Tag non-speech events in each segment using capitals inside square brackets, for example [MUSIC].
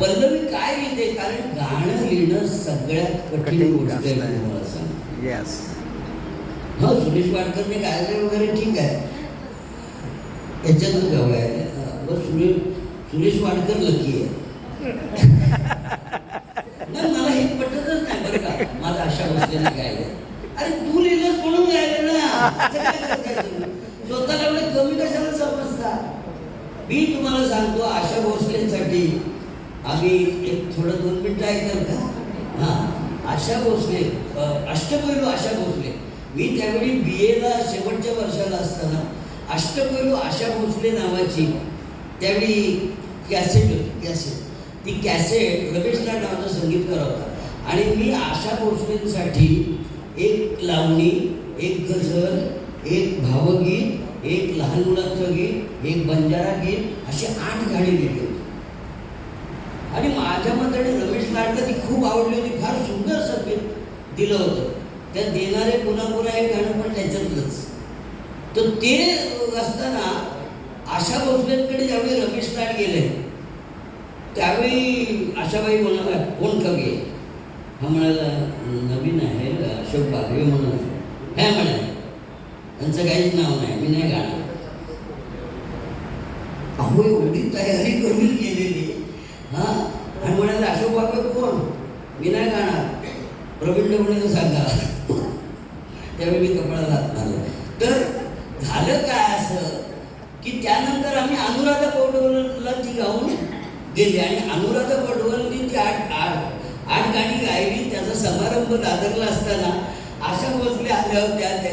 पल्लवी काय लिहिते कारण गाणं लिहिणं सगळ्यात कठीण गोष्ट आहे. तुम्हाला हो सुरेश वाडकरने गायले वगैरे ठीक आहे. याच्यातून गाव आहे बस सुरेश सुरेश वाडकर लकी आहे. [LAUGHS] नाही मला हे पटतच नाही बरं का. माझा आशा भोसलेने गायले अरे तू लिहिलंस म्हणून गायलं ना? स्वतःला एवढे कमी कशाला समजता? मी तुम्हाला सांगतो आशा भोसलेंसाठी आम्ही एक थोडं दोन मिनटं ऐकाल का? हां. आशा भोसले अष्टपैलू आशा भोसले. मी त्यावेळी बी एला शेवटच्या वर्षाला असताना अष्टपैलू आशा भोसले नावाची त्यावेळी कॅसेट होती कॅसेट ती कॅसेट रमेशला नावाचा संगीतकार होता. आणि मी आशा भोसलेंसाठी एक लावणी एक गझल एक भावगीत एक लहान मुलांचं गीत एक बंजारा गीत अशी आठ गाणी लिहिली होती. आणि माझ्या मताने रमेश लाडला ती खूप आवडली होती फार सुंदर संगीत दिलं होतं. त्या देणारे पुन्हा पुन्हा हे गाणं पण त्याच्यातलंच. तर ते असताना आशा भोसलेंकडे ज्यावेळी रमेश लाड गेले त्यावेळी आशाबाई म्हणाला कोण कवी आहे हा म्हणाला नवीन आहे अशोक बागवे म्हणून आहे. हे म्हणाले त्यांचं काहीच नाव नाही मी नाही गाणार. अहो एवढी तयारी करून गेलेली. हा? आणि म्हणाले अशोक वाक्य कोण? मी नाही गाणार प्रवीण डबळे सांगा. त्यावेळी मी कपडा जात झालो तर झालं काय असं? की त्यानंतर आम्ही अनुराधा पौडवलला ती गाऊन गेली आणि अनुराधा पौडवलनी ती आठ आठ आठ गाणी गायली त्याचा समारंभ दादरला असताना आशा भोसले आल्या होत्या. त्या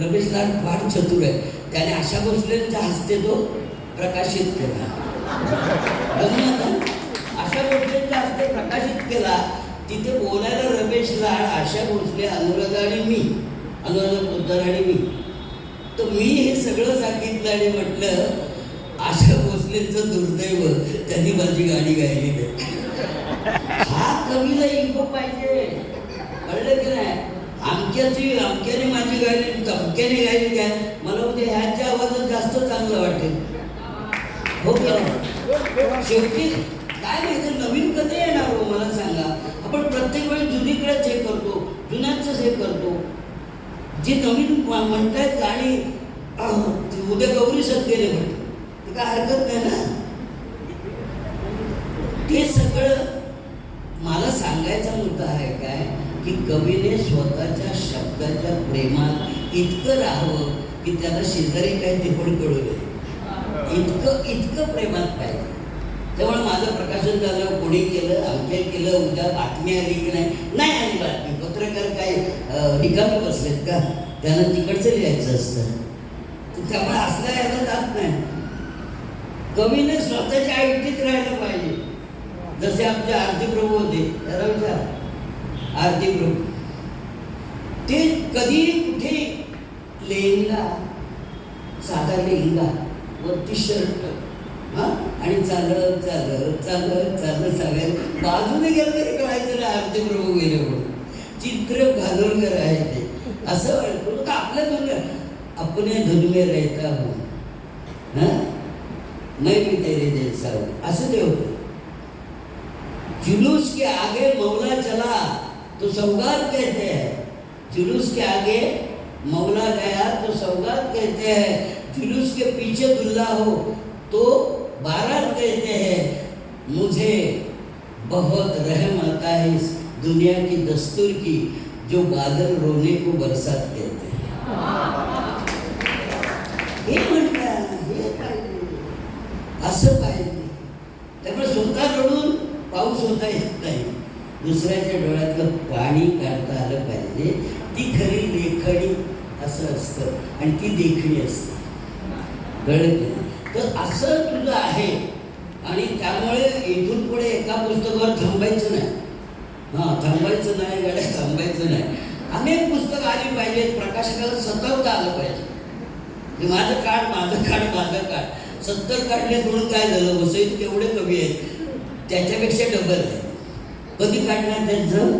रमेश लाड फार चतुर आहे त्याने आशा भोसलेंच्या हस्ते तो प्रकाशित केला. अशा आहे. आशा हस्ते प्रकाशित केला. तिथे बोलायला रमेश लाड आशा भोसले अनुराधा आणि मी अनुराधा पोद्दार आणि मी. तर मी हे सगळं सांगितलं आणि म्हटलं आशा भोसलेंचं दुर्दैव त्यांनी माझी गाणी गायली नाही. हा कवीला इंप पाहिजे. कळलं की नाही? आमक्याची अमक्याने माझी गायली चमक्याने गायली काय? मला म्हणजे ह्याच्या आवाजात जास्त चांगलं वाटेल. हो का शेवटी काय माहिती नवीन कधी येणार हो मला सांगा. आपण प्रत्येक वेळी जुनीकडेच हे करतो जुन्याचंच हे करतो. जे नवीन म्हणतायत गाणी उद्या गौरी सत्तेने म्हणते ते काय हरकत नाही ना? ते सगळं मला सांगायचा मुद्दा आहे काय की कवीने स्वतःच्या शब्दाच्या प्रेमात इतकं राहावं की त्याला शेजारी काही ते पण कळू नये. इतकं इतकं प्रेमात पाहिजे त्यामुळे माझं प्रकाशन झालं कोणी केलं आमच्या केलं उद्या बातमी आली की नाही? नाही आली बातमी. पत्रकार काय रिकामे बसलेत का? त्यांना तिकडचं लिहायचं असतं. त्यामुळे असल्या यायला जात नाही. कवीने स्वतःच्या आयुष्यात राहायला पाहिजे. जसे आमचे आरती प्रभू होते. त्याला विचार. आरती प्रभू. ते कधी कुठे लेंगा साधा लेंगा वरती शर्ट हा? आणि चालत चालत चालत चालत चालत बाजूने गेलं तरी कळायचं ना आरती प्रभू गेले म्हणून. चित्र घालून राहायचे ते असं वाटतं. का आपल्या दुनिया अपने धनुले राहता म्हणून. हां? नाही मी तेरे जैसा असं ते होतं. जुलूस के आगे मौला चला तो सौगात कहते हैं. जुलूस के आगे मौला गया तो सौगात कहते हैं. जुलूस के पीछे दुल्ला हो तो बारात कहते हैं मुझे बहुत रहम आता है इस दुनिया की दस्तूर की जो बादल रोने को बरसात कहते हैं. हे हे पाहिजे असं पाहिजे त्यामुळे स्वतः रडून पाऊस होता येत नाही दुसऱ्याच्या डोळ्यातलं पाणी काढता आलं पाहिजे ती खरी लेखणी असं असतं आणि ती देखणी असते. गणित तर असं तुझं आहे. आणि त्यामुळे इथून पुढे एका पुस्तकावर थांबायचं नाही. हां थांबायचं नाही गाड्या थांबायचं नाही. अनेक पुस्तकं आली पाहिजेत. प्रकाशकाला सतवता आलं पाहिजे. माझं काढ माझं काढ माझं काढ सत्तर काढले म्हणून काय झालं? वसईत केवढे कवी आहेत? त्याच्यापेक्षा डबल आहे कधी काढणार त्यांचं?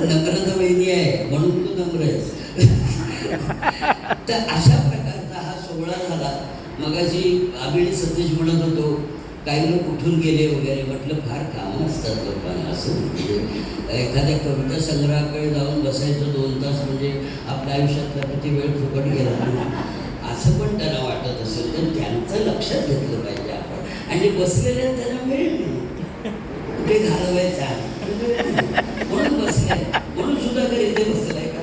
नम्रता वहिनी आहे म्हणून तू नम्र आहेस. [LAUGHS] तर अशा प्रकारे सोहळा झाला. मगाशी आबिड सतीश म्हणत होतो काही लोक कुठून गेले वगैरे? म्हटलं फार कामं असतात लोकांना असं म्हणजे एखाद्या कविता संग्रहाकडे जाऊन बसायचं दोन तास म्हणजे आपल्या आयुष्यातला किती वेळ फुकट गेला. ना. असं पण त्यांना वाटत असेल. तर त्यांचं लक्षात घेतलं पाहिजे आपण. आणि बसलेल्या त्यांना वेळ नाही कुठे घालवायचा वेळ नाही. म्हणून बसलाय म्हणून सुद्धा इथे बसलाय का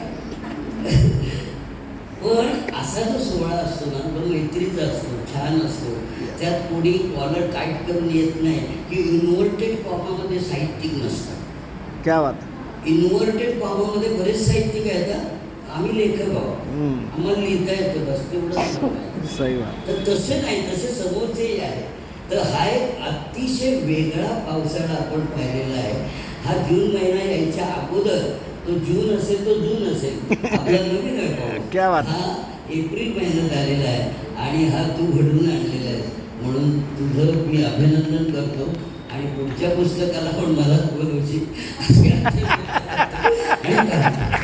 पण असा जो सोहळा असतो ना तो मैत्रीचा असतो छान असतो. त्यात कोणी कॉलर टाईट करून येत नाही. की इन्व्हर्टेड कॉमामध्ये साहित्यिक नसतात. क्या बात इन्व्हर्टेड कॉमामध्ये बरेच साहित्यिक आहेत. आम्ही लेखक आहोत. आम्हाला लिहिता येतं बस तेवढं तर तसे नाही तसे समोरचेही आहे तर हा एक अतिशय वेगळा पावसाळा आपण पाहिलेला आहे. हा जून महिना यायच्या अगोदर तो जून असेल तो जून असेल. आपला नवीन आहे. [LAUGHS] हा. एप्रिल महिन्यात आलेला आहे आणि हा तू घडवून आणलेला आहे. म्हणून तुझं मी अभिनंदन करतो आणि पुढच्या पुस्तकाला पण मला बोलवशील [LAUGHS]